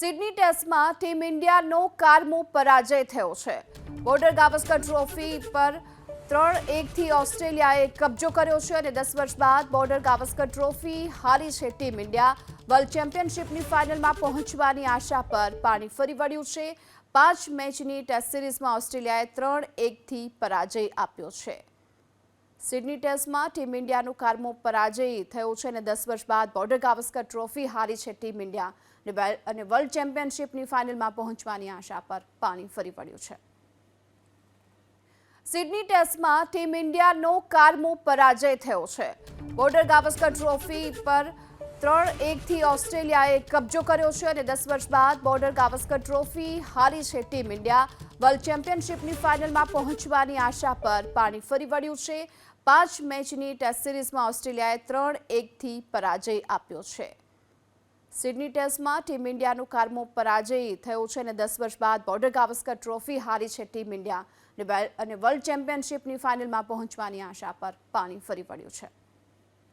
Sydney ટેસ્ટમાં team ઇન્ડિયાનો કારમો પરાજય થયો છે. બોર્ડર ગાવસ્કર ટ્રોફી પર ત્રણ એકથી ઓસ્ટ્રેલિયાએ કબજો કર્યો છે અને દસ વર્ષ બાદ બોર્ડર ગાવસ્કર ટ્રોફી હારી છે ટીમ ઇન્ડિયા. વર્લ્ડ ચેમ્પિયનશિપની ફાઇનલમાં પહોંચવાની આશા પર પાણી ફરી વળ્યું છે. પાંચ મેચની ટેસ્ટ સિરીઝમાં ઓસ્ટ્રેલિયાએ ત્રણ એકથી પરાજય આપ્યો છે. સિડની ટેસ્ટમાં ટીમ ઇન્ડિયાનો કારમો પરાજય થયો છે અને દસ વર્ષ બાદ બોર્ડર ગાવસ્કર ટ્રોફી હારી છે ટીમ ઇન્ડિયા અને વર્લ્ડ ચેમ્પિયનશિપની ફાઇનલમાં પહોંચવાની આશા પર પાણી ફરી પડ્યું છે. સિડની ટેસ્ટમાં ટીમ ઇન્ડિયાનો કારમો પરાજય થયો છે. બોર્ડર ગાવસ્કર ટ્રોફી પર ત્રણ એકથી ઓસ્ટ્રેલિયાએ કબજો કર્યો છે અને દસ વર્ષ બાદ બોર્ડર ગાવસ્કર ટ્રોફી હારી છે ટીમ ઇન્ડિયા. વર્લ્ડ ચેમ્પિયનશિપની ફાઇનલમાં પહોંચવાની આશા પર પાણી ફરી વળ્યું છે. પાંચ મેચની ટેસ્ટ સિરીઝમાં ઓસ્ટ્રેલિયાએ ત્રણ એકથી પરાજય આપ્યો છે. સિડની ટેસ્ટમાં ટીમ ઇન્ડિયાનો કારમો પરાજય થયો છે અને દસ વર્ષ બાદ બોર્ડર ગાવસ્કર ટ્રોફી હારી છે ટીમ ઇન્ડિયા. અને વર્લ્ડ ચેમ્પિયનશિપની ફાઇનલમાં પહોંચવાની આશા પર પાણી ફરી વળ્યું છે.